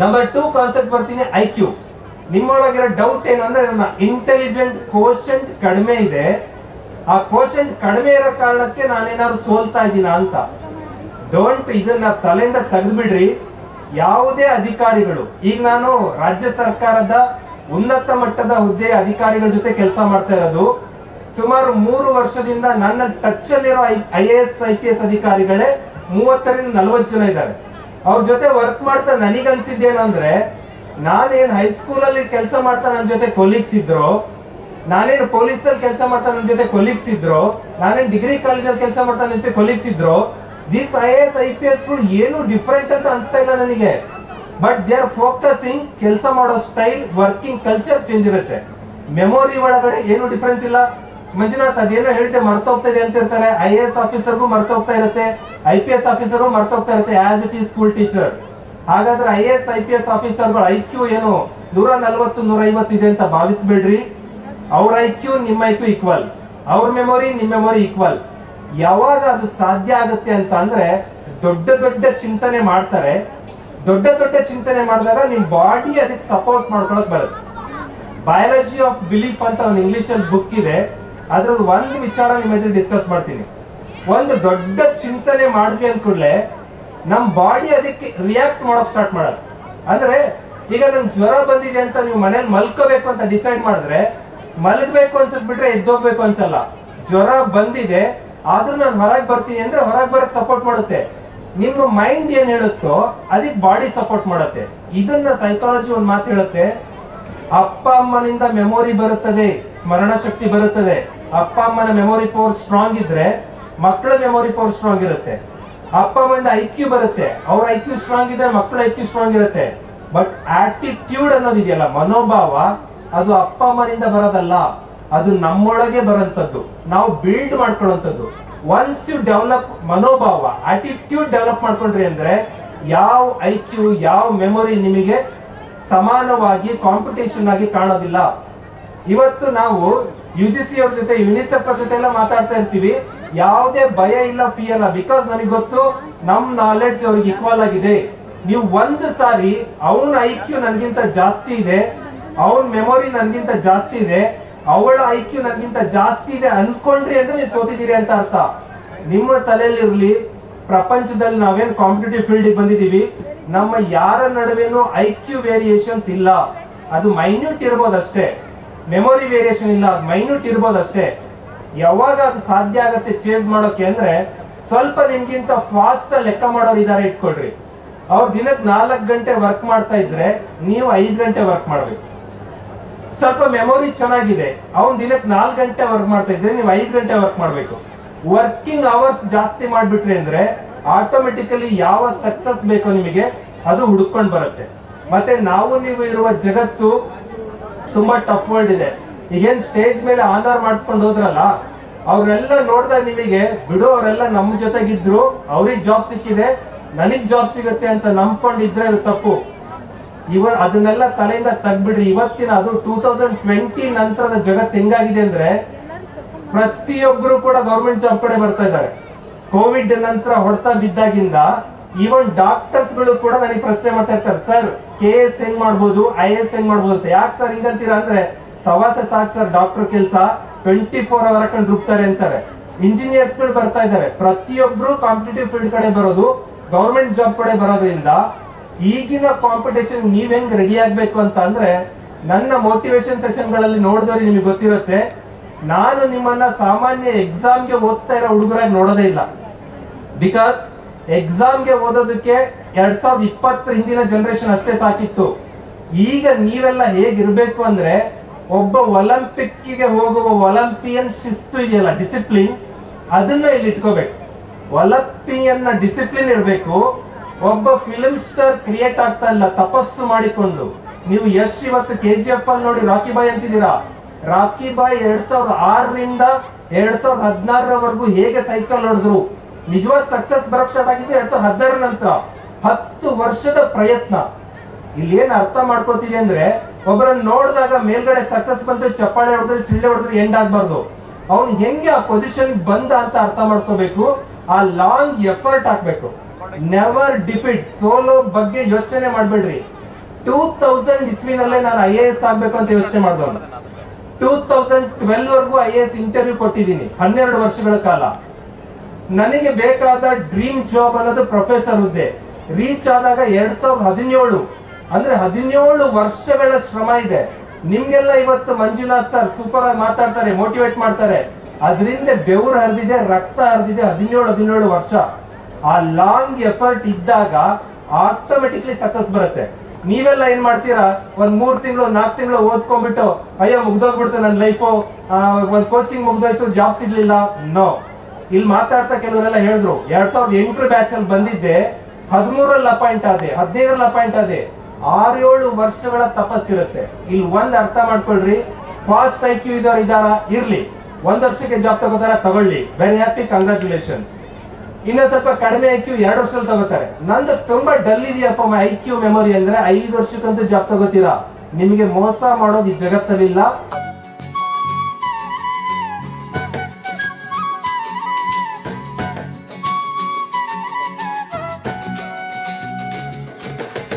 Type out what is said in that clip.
Number two concept ಬರ್ತೀನಿ I Q ನಿಮ್ಮೊಳಗಿರೋ doubt ಏನು ಅಂದ್ರೆ ನನ್ನ ಇಂಟೆಲಿಜೆಂಟ್ ಕ್ವಶನ್ ಕಡಿಮೆ ಇದೆ. ಆ ಕ್ವಶನ್ ಕಡಿಮೆ ಇರೋ ಕಾರಣಕ್ಕೆ ನಾನೇನಾದ್ರು ಸೋಲ್ತಾ ಇದ್ದೀನ ಅಂತ. ಡೋಂಟ್ ಇದನ್ನ ತಲೆಯಿಂದ ತೆಗೆದ್ಬಿಡ್ರಿ. ಯಾವುದೇ ಅಧಿಕಾರಿಗಳು, ಈಗ ನಾನು ರಾಜ್ಯ ಸರ್ಕಾರದ ಉನ್ನತ ಮಟ್ಟದ ಹುದ್ದೆಯ ಅಧಿಕಾರಿಗಳ ಜೊತೆ ಕೆಲಸ ಮಾಡ್ತಾ ಇರೋದು. ಸುಮಾರು ಮೂರು ವರ್ಷದಿಂದ ನನ್ನ ಟಚ್ ಅಲ್ಲಿರೋ I A S I P S ಅಧಿಕಾರಿಗಳೇ ಮೂವತ್ತರಿಂದ ನಲವತ್ತು ಜನ ಇದ್ದಾರೆ. ಅವ್ರ ಜೊತೆ ವರ್ಕ್ ಮಾಡ್ತಾ ನನಗನ್ಸಿದ್ದೇನಂದ್ರೆ ನಾನೇನ್ ಹೈಸ್ಕೂಲ್ ಅಲ್ಲಿ ಕೆಲಸ ಮಾಡ್ತಾ ನನ್ನ ಜೊತೆ ಕೊಲೀಗ್ಸ್ ಇದ್ರು, ನಾನೇನು ಪೊಲೀಸ್ ಅಲ್ಲಿ ಕೆಲಸ ಮಾಡ್ತಾ ನನ್ನ ಜೊತೆ ಕೊಲೀಗ್ಸ್ ಇದ್ರು, ನಾನೇನ್ ಡಿಗ್ರಿ ಕಾಲೇಜ್ ಅಲ್ಲಿ ಕೆಲಸ ಮಾಡ್ತಾ ನನ್ನ ಜೊತೆ ಕೊಲೀಗ್ಸ್ ಇದ್ರು this I A S I ಎಸ್ಗಳು ಏನು ಡಿಫ್ರೆಂಟ್ ಅಂತ ಅನ್ಸ್ತಾ ಇಲ್ಲ ನನಗೆ. ಬಟ್ ದೇ ಆರ್ ಫೋಕಸಿಂಗ್ ಕೆಲಸ ಮಾಡೋ ಸ್ಟೈಲ್ ವರ್ಕಿಂಗ್ ಕಲ್ಚರ್ ಚೇಂಜ್ ಇರುತ್ತೆ. ಮೆಮೊರಿ ಒಳಗಡೆ ಏನು ಡಿಫ್ರೆನ್ಸ್ ಇಲ್ಲ. ಮಂಜುನಾಥ್, ಅದೇನೋ ಹೇಳ್ತೆ ಮರ್ತೋಗ್ತಾ ಇದೆ ಅಂತ ಇರ್ತಾರೆ ಐ ಎ ಎಸ್ ಆಫೀಸರ್ಗೂ ಮರ್ತೋಗ್ತಾ ಇರುತ್ತೆ. ಐ ಪಿ ಎಸ್ ಆಫೀಸರ್ಗೂ ಮರ್ತೋಗ್ತಾ ಇರುತ್ತೆ as it is school teacher ಹಾಗಾದ್ರೆ I A S I P S ಆಫೀಸರ್ಗಳು I Q ಏನು? ನೂರ ನಲ್ವತ್ತು, ನೂರ ಐವತ್ತು ಇದೆ ಅಂತ ಭಾವಿಸ್ಬೇಡ್ರಿ. ಅವ್ರ ಐ ಕ್ಯೂ ನಿಮ್ಮ ಐ ಕ್ಯೂ ಈಕ್ವಲ್ ಅವ್ರ ಮೆಮೊರಿ ನಿಮ್ಮ ಮೆಮೊರಿ ಈಕ್ವಲ್ ಯಾವಾಗ ಅದು ಸಾಧ್ಯ ಆಗುತ್ತೆ ಅಂತ ಅಂದ್ರೆ, ದೊಡ್ಡ ದೊಡ್ಡ ಚಿಂತನೆ ಮಾಡ್ತಾರೆ. ದೊಡ್ಡ ದೊಡ್ಡ ಚಿಂತನೆ ಮಾಡಿದಾಗ ನಿಮ್ ಬಾಡಿ ಅದಕ್ಕೆ ಸಪೋರ್ಟ್ ಮಾಡ್ಕೊಳಕ್ ಬರುತ್ತೆ. ಬಯಾಲಜಿ ಆಫ್ ಬಿಲೀಫ್ ಅಂತ ಒಂದು ಇಂಗ್ಲಿಷ್ ಅಲ್ಲಿ ಬುಕ್ ಇದೆ. ಅದ್ರದ್ದು ಒಂದು ವಿಚಾರ ನಿಮ್ಮ ಜೊತೆ ಡಿಸ್ಕಸ್ ಮಾಡ್ತೀನಿ. ಒಂದು ದೊಡ್ಡ ಚಿಂತನೆ ಮಾಡಿದ್ವಿ ಅಂದ ಕೂಡಲೇ ನಮ್ ಬಾಡಿ ಅದಕ್ಕೆ ರಿಯಾಕ್ಟ್ ಮಾಡೋಕೆ ಸ್ಟಾರ್ಟ್ ಮಾಡೋದು ಅಂದ್ರೆ ಈಗ ನಮ್ಗೆ ಜ್ವರ ಬಂದಿದೆ ಅಂತ ನೀವು ಮನೇಲಿ ಮಲ್ಕೋಬೇಕು ಅಂತ ಡಿಸೈಡ್ ಮಾಡಿದ್ರೆ ಮಲಗಬೇಕು ಅನ್ಸತ್ ಬಿಟ್ರೆ ಎದ್ದೋಗ್ಬೇಕು ಅನ್ಸಲ್ಲ. ಜ್ವರ ಬಂದಿದೆ, ಆದ್ರೂ ನಾನು ಹೊರಗೆ ಬರ್ತೀನಿ ಅಂದ್ರೆ ಹೊರಗೆ ಬರಕ್ ಸಪೋರ್ಟ್ ಮಾಡುತ್ತೆ. ನಿಮ್ಮ ಮೈಂಡ್ ಏನ್ ಹೇಳುತ್ತೋ ಅದಕ್ಕೆ ಬಾಡಿ ಸಪೋರ್ಟ್ ಮಾಡುತ್ತೆ. ಇದನ್ನ ಸೈಕಾಲಜಿ ಒಂದು ಮಾತು ಹೇಳುತ್ತೆ. ಅಪ್ಪ ಅಮ್ಮನಿಂದ ಮೆಮೊರಿ ಬರುತ್ತದೆ, ಸ್ಮರಣ ಶಕ್ತಿ ಬರುತ್ತದೆ. ಅಪ್ಪ ಅಮ್ಮನ ಮೆಮೊರಿ ಪವರ್ ಸ್ಟ್ರಾಂಗ್ ಇದ್ರೆ ಮಕ್ಕಳ ಮೆಮೊರಿ ಪವರ್ ಸ್ಟ್ರಾಂಗ್ ಇರುತ್ತೆ. ಅಪ್ಪ ಅಮ್ಮನ ಐ ಕ್ಯೂ ಬರುತ್ತೆ. ಅವ್ರ ಐ ಕ್ಯೂ ಸ್ಟ್ರಾಂಗ್ ಇದ್ರೆ ಮಕ್ಕಳ ಐ ಕ್ಯೂ ಸ್ಟ್ರಾಂಗ್ ಇರುತ್ತೆ. ಬಟ್ ಆಟಿಟ್ಯೂಡ್ ಅನ್ನೋದಿದೆಯಲ್ಲ ಮನೋಭಾವ, ಅದು ಅಪ್ಪ ಅಮ್ಮನಿಂದ ಬರೋದಲ್ಲ. ಅದು ನಮ್ಮೊಳಗೆ ಬರೋಂಥದ್ದು. ನಾವು ಬಿಲ್ಡ್ ಮಾಡ್ಕೊಳ್ಳೋಂಥದ್ದು. ಒನ್ಸ್ ಯು ಡೆವಲಪ್ ಮನೋಭಾವ ಆಟಿಟ್ಯೂಡ್ ಡೆವಲಪ್ ಮಾಡ್ಕೊಂಡ್ರಿ ಅಂದ್ರೆ ಯಾವ ಐ ಕ್ಯೂ ಯಾವ ಮೆಮೊರಿ ನಿಮಗೆ ಸಮಾನವಾಗಿ ಕಾಂಪಿಟೇಷನ್ ಆಗಿ ಕಾಣೋದಿಲ್ಲ. ಇವತ್ತು ನಾವು ಯು ಜಿ ಸಿ ಅವ್ರ ಜೊತೆ ಯುನಿಸೆಫ್ ಜೊತೆ ಎಲ್ಲ ಮಾತಾಡ್ತಾ ಇರ್ತೀವಿ. ಯಾವುದೇ ಭಯ ಇಲ್ಲ ಫೀ ಅಲ್ಲ ಬಿಕಾಸ್ ನನಗೆ ಗೊತ್ತು, ನಮ್ ನಾಲೆಡ್ಜ್ ಅವ್ರಿಗೆ ಈಕ್ವಲ್ ಆಗಿದೆ. ನೀವು ಒಂದು ಸಾರಿ ಅವನ ಐ ಕ್ಯೂ ನನ್ಗಿಂತ ಜಾಸ್ತಿ ಇದೆ, ಅವನ ಮೆಮೊರಿ ನನ್ಗಿಂತ ಜಾಸ್ತಿ ಇದೆ, ಅವಳ ಐ ಕ್ಯೂ ನನ್ಗಿಂತ ಜಾಸ್ತಿ ಇದೆ ಅನ್ಕೊಂಡ್ರಿ ಅಂದ್ರೆ ನೀವು ಸೋತಿದ್ದೀರಿ ಅಂತ ಅರ್ಥ. ನಿಮ್ಮ ತಲೆಯಲ್ಲಿ ಇರ್ಲಿ, ಪ್ರಪಂಚದಲ್ಲಿ ನಾವೇನ್ ಕಾಂಪಿಟೇಟಿವ್ ಫೀಲ್ಡ್ ಬಂದಿದೀವಿ ನಮ್ಮ ಯಾರ ನಡುವೆನೂ ಐ ಕ್ಯೂ ವೇರಿಯೇಷನ್ಸ್ ಇಲ್ಲ. ಅದು ಮೈನ್ಯೂಟ್ ಇರ್ಬೋದಷ್ಟೇ. ಮೆಮೊರಿ ವೇರಿಯೇಷನ್ ಇಲ್ಲ, ಅದು ಮೈನ್ಯೂಟ್ ಇರ್ಬೋದಷ್ಟೇ. ಯಾವಾಗ ಅದು ಸಾಧ್ಯ ಆಗತ್ತೆ ಚೇಂಜ್ ಮಾಡೋಕೆ ಅಂದ್ರೆ ಸ್ವಲ್ಪ ನಿಮ್ಗಿಂತ ಫಾಸ್ಟ್ ಲೆಕ್ಕ ಮಾಡೋರು ಇದಾರೆ ಇಟ್ಕೊಳ್ರಿ. ಅವ್ರು ದಿನಕ್ಕೆ ನಾಲ್ಕು ಗಂಟೆ ವರ್ಕ್ ಮಾಡ್ತಾ ಇದ್ರೆ ನೀವು ಐದು ಗಂಟೆ ವರ್ಕ್ ಮಾಡ್ಬೇಕು. ಸ್ವಲ್ಪ ಮೆಮೊರಿ ಚೆನ್ನಾಗಿದೆ, ಅವ್ನ್ ದಿನಕ್ಕೆ ನಾಲ್ಕು ಗಂಟೆ ವರ್ಕ್ ಮಾಡ್ತಾ ಇದ್ರೆ ನೀವು ಐದು ಗಂಟೆ ವರ್ಕ್ ಮಾಡ್ಬೇಕು. ವರ್ಕಿಂಗ್ ಅವರ್ಸ್ ಜಾಸ್ತಿ ಮಾಡ್ಬಿಟ್ರಿ ಅಂದ್ರೆ ಆಟೋಮೆಟಿಕಲಿ ಯಾವ ಸಕ್ಸಸ್ ಬೇಕೋ ನಿಮಗೆ ಅದು ಹುಡ್ಕೊಂಡ್ ಬರುತ್ತೆ. ಮತ್ತೆ ನಾವು ನೀವು ಇರುವ ಜಗತ್ತು ತುಂಬಾ ಟಫ್ ವರ್ಲ್ಡ್ ಇದೆ. ಈಗೇನ್ ಸ್ಟೇಜ್ ಮೇಲೆ ಆನರ್ ಮಾಡಿಸ್ಕೊಂಡು ಹೋದ್ರಲ್ಲ ಅವ್ರೆಲ್ಲ ನೋಡಿದಾಗ ನಿಮಗೆ, ಬಿಡು ಅವರೆಲ್ಲ ನಮ್ಮ ಜೊತೆಗಿದ್ರು, ಅವ್ರಿಗೆ ಜಾಬ್ ಸಿಕ್ಕಿದೆ, ನನಗ್ ಜಾಬ್ ಸಿಗುತ್ತೆ ಅಂತ ನಂಬ್ಕೊಂಡಿದ್ರೆ ಅದು ತಪ್ಪು. ಇವ, ಅದನ್ನೆಲ್ಲ ತಲೆಯಿಂದ ತಗ್ಬಿಡ್ರಿ. ಇವತ್ತಿನ ಅದು ಟೂ ತೌಸಂಡ್ ಟ್ವೆಂಟಿ ನಂತರದ ಜಗತ್ತು ಹೆಂಗಾಗಿದೆ ಅಂದ್ರೆ ಪ್ರತಿಯೊಬ್ಬರು ಕೂಡ ಗೌರ್ಮೆಂಟ್ ಜಾಬ್ ಕಡೆ ಬರ್ತಾ ಇದ್ದಾರೆ. ಕೋವಿಡ್ ನಂತರ ಹೊಡೆತ ಬಿದ್ದಾಗಿಂದ ಈವನ್ ಡಾಕ್ಟರ್ಸ್ಗಳು ಕೂಡ ನನಗೆ ಪ್ರಶ್ನೆ ಮಾಡ್ತಾ ಇರ್ತಾರೆ. ಸರ್, ಕೆ ಎಸ್ ಹೆಂಗ್ ಮಾಡ್ಬೋದು? ಐ ಎಸ್ ಹೆಂಗ್ ಮಾಡ್ಬೋದು ಅಂತ? ಯಾಕೆ ಸರ್ ಹಿಂಗಂತೀರಾ ಅಂದ್ರೆ, ಸವಾಸ ಸಾಕ್ ಸರ್, ಡಾಕ್ಟರ್ ಕೆಲಸ ಟ್ವೆಂಟಿ ಫೋರ್ ಅವರ್ ಹಾಕೊಂಡು ರುಬ್ತಾರೆ ಅಂತಾರೆ. ಇಂಜಿನಿಯರ್ಸ್ಗಳು ಬರ್ತಾ ಇದ್ದಾರೆ. ಪ್ರತಿಯೊಬ್ರು ಕಾಂಪಿಟೇಟಿವ್ ಫೀಲ್ಡ್ ಕಡೆ ಬರೋದು, ಗೌರ್ಮೆಂಟ್ ಜಾಬ್ ಕಡೆ ಬರೋದ್ರಿಂದ ಈಗಿನ ಕಾಂಪಿಟೇಷನ್ ನೀವ್ ಹೆಂಗ್ ರೆಡಿ ಆಗ್ಬೇಕು ಅಂತ ಅಂದ್ರೆ, ನನ್ನ ಮೋಟಿವೇಶನ್ ಸೆಷನ್ಗಳಲ್ಲಿ ನೋಡಿದವ್ರಿ ನಿಮಗೆ ಗೊತ್ತಿರುತ್ತೆ, ನಾನು ನಿಮ್ಮನ್ನ ಸಾಮಾನ್ಯ ಎಕ್ಸಾಮ್ಗೆ ಓದ್ತಾ ಇರೋ ಹುಡುಗರಾಗಿ ನೋಡೋದೇ ಇಲ್ಲ. ಬಿಕಾಸ್ ಎಕ್ಸಾಮ್ಗೆ ಓದೋದಕ್ಕೆ ಎರಡ್ ಸಾವಿರದ ಇಪ್ಪತ್ತರ ಹಿಂದಿನ ಜನರೇಷನ್ ಅಷ್ಟೇ ಸಾಕಿತ್ತು. ಈಗ ನೀವೆಲ್ಲ ಹೇಗಿರ್ಬೇಕು ಅಂದ್ರೆ ಒಬ್ಬ ಒಲಿಂಪಿಕ್ಗೆ ಹೋಗುವ ಒಲಿಂಪಿಯನ್ ಶಿಸ್ತು ಇದೆಯಲ್ಲ ಡಿಸಿಪ್ಲಿನ್ ಅದನ್ನ ಇಲ್ಲಿ ಇಟ್ಕೋಬೇಕು. ಒಲಿಂಪಿಯನ್ನ ಡಿಸಿಪ್ಲಿನ್ ಇರಬೇಕು. ಒಬ್ಬ ಫಿಲ್ಮ್ ಸ್ಟಾರ್ ಕ್ರಿಯೇಟ್ ಆಗ್ತಾ ಇಲ್ಲ, ತಪಸ್ಸು ಮಾಡಿಕೊಂಡು. ನೀವು ಯಶ್ ಇವತ್ತು ಕೆ ಜಿ ಎಫ್ ಅಲ್ಲಿ ನೋಡಿ ರಾಕಿ ಬಾಯ್ ಅಂತಿದ್ದೀರಾ? ರಾಕಿ ಬಾಯ್ ಎರಡ್ ಸಾವಿರದ ಆರರಿಂದ ಎರಡ್ ಸಾವಿರದ ಹದಿನಾರರವರೆಗೂ ಹೇಗೆ ಸೈಕಲ್ ಹೊಡೆದ್ರು? ನಿಜವಾದ ಸಕ್ಸಸ್ ಬರಕ್ ಸ್ಟಾರ್ಟ್ ಆಗಿದ್ದು ಎರಡ್ ಸಾವಿರದ ಹದಿನಾರ ನಂತರ. ಹತ್ತು ವರ್ಷದ ಪ್ರಯತ್ನ. ಇಲ್ಲಿ ಏನ್ ಅರ್ಥ ಮಾಡ್ಕೋತೀರಿ ಅಂದ್ರೆ, ಒಬ್ಬರನ್ನ ನೋಡಿದಾಗ ಮೇಲ್ಗಡೆ ಸಕ್ಸಸ್ ಬಂತು ಚಪ್ಪಾಳೆ ಹೊಡೆದ್ರೆ, ಸಿಳ್ಳೆ ಹೊಡೆದ್ರೆ ಎಂಡ್ ಆಗ್ಬಾರ್ದು. ಅವ್ನು ಹೆಂಗೆ ಆ ಪೊಸಿಷನ್ ಬಂದ ಅಂತ ಅರ್ಥ ಮಾಡ್ಕೋಬೇಕು? ಆ ಲಾಂಗ್ ಎಫರ್ಟ್ ಹಾಕ್ಬೇಕು. ನೆವರ್ ಡಿಫಿಟ್ ಸೋಲೋ ಬಗ್ಗೆ ಯೋಚನೆ ಮಾಡ್ಬೇಡ್ರಿ. ಟೂ ತೌಸಂಡ್ ಇಸ್ವಿನಲ್ಲೇ ನಾನು ಐ ಎ ಎಸ್ ಆಗ್ಬೇಕು ಅಂತ ಯೋಚನೆ ಮಾಡಿದವನು. ಟೂ ತೌಸಂಡ್ ಟ್ವೆಲ್ ವರ್ಗೂ ಐ ಎ ಎಸ್ ಇಂಟರ್ವ್ಯೂ ಕೊಟ್ಟಿದ್ದೀನಿ. ಹನ್ನೆರಡು ವರ್ಷಗಳ ಕಾಲ. ನನಗೆ ಬೇಕಾದ ಡ್ರೀಮ್ ಜಾಬ್ ಅನ್ನೋದು ಪ್ರೊಫೆಸರ್ ಹುದ್ದೆ ರೀಚ್ ಆದಾಗ ಎರಡ್ ಸಾವಿರದ ಹದಿನೇಳು. ಅಂದ್ರೆ ಹದಿನೇಳು ವರ್ಷಗಳ ಶ್ರಮ ಇದೆ. ನಿಮ್ಗೆಲ್ಲ ಇವತ್ತು ಮಂಜುನಾಥ್ ಸರ್ ಸೂಪರ್ ಆಗಿ ಮಾತಾಡ್ತಾರೆ ಮೋಟಿವೇಟ್ ಮಾಡ್ತಾರೆ. ಅದರಿಂದ ಬೆವರು ಹರಿದಿದೆ, ರಕ್ತ ಹರಿದಿದೆ ಹದಿನೇಳು ಹದಿನೇಳು ವರ್ಷ. ಆ ಲಾಂಗ್ ಎಫರ್ಟ್ ಇದ್ದಾಗ ಆಟೋಮೆಟಿಕ್ಲಿ ಸಕ್ಸಸ್ ಬರುತ್ತೆ. ನೀವೆಲ್ಲ ಏನ್ ಮಾಡ್ತೀರಾ? ಒಂದ್ ಮೂರ್ ತಿಂಗಳು ನಾಲ್ಕು ತಿಂಗಳು ಓದ್ಕೊಂಡ್ಬಿಟ್ಟು, ಅಯ್ಯೋ, ಮುಗ್ದೋಗ್ಬಿಡ್ತು ನನ್ನ ಲೈಫು ಒಂದ್ ಕೋಚಿಂಗ್ ಮುಗ್ದೋಯ್ತು ಜಾಬ್ ಸಿಗ್ಲಿಲ್ಲ. ನೋ ಇಲ್ಲಿ ಮಾತಾಡ್ತಾ ಕೆಲವರೆಲ್ಲ ಹೇಳಿದ್ರು, ಎರಡ್ ಸಾವಿರದ ಎಂಟರ ಬ್ಯಾಚ್ ಅಲ್ಲಿ ಬಂದಿದ್ದೆ ಹದಿಮೂರಲ್ಲಿ ಅಪಾಯಿಂಟ್ ಆದೆ, ಹದಿನೈದರಲ್ಲಿ ಅಪಾಯಿಂಟ್ ಆದೆ. ಆರೇಳು ವರ್ಷಗಳ ತಪಸ್ಸಿರುತ್ತೆ ಇಲ್ಲಿ ಒಂದ್ ಅರ್ಥ ಮಾಡ್ಕೊಳ್ರಿ ಫಾಸ್ಟ್ ಐ ಕ್ಯೂ ಇದ್ದವ್ರು ಇದಾರ ಇರ್ಲಿ. ಒಂದ್ ವರ್ಷಕ್ಕೆ ಜಾಬ್ ತಗೋತಾರ? ತಗೊಳ್ಳಿ. ವೆರಿ ಹ್ಯಾಪಿ ಕಂಗ್ರಾಚುಲೇಷನ್ ಇನ್ನ ಸ್ವಲ್ಪ ಕಡಿಮೆ ಐ ಕ್ಯೂ ಎರಡು ವರ್ಷದಲ್ಲಿ ತಗೋತಾರೆ. ನಂದು ತುಂಬಾ ಡಲ್ ಇದೆಯಪ್ಪ ಐ ಕ್ಯೂ ಮೆಮೊರಿ ಅಂದ್ರೆ ಐದು ವರ್ಷಕ್ಕಂತೂ ಜಾಬ್ ತಗೋತೀರಾ? ನಿಮಗೆ ಮೋಸ ಮಾಡೋದು ಈ ಜಗತ್ತಲ್ಲಿಲ್ಲ.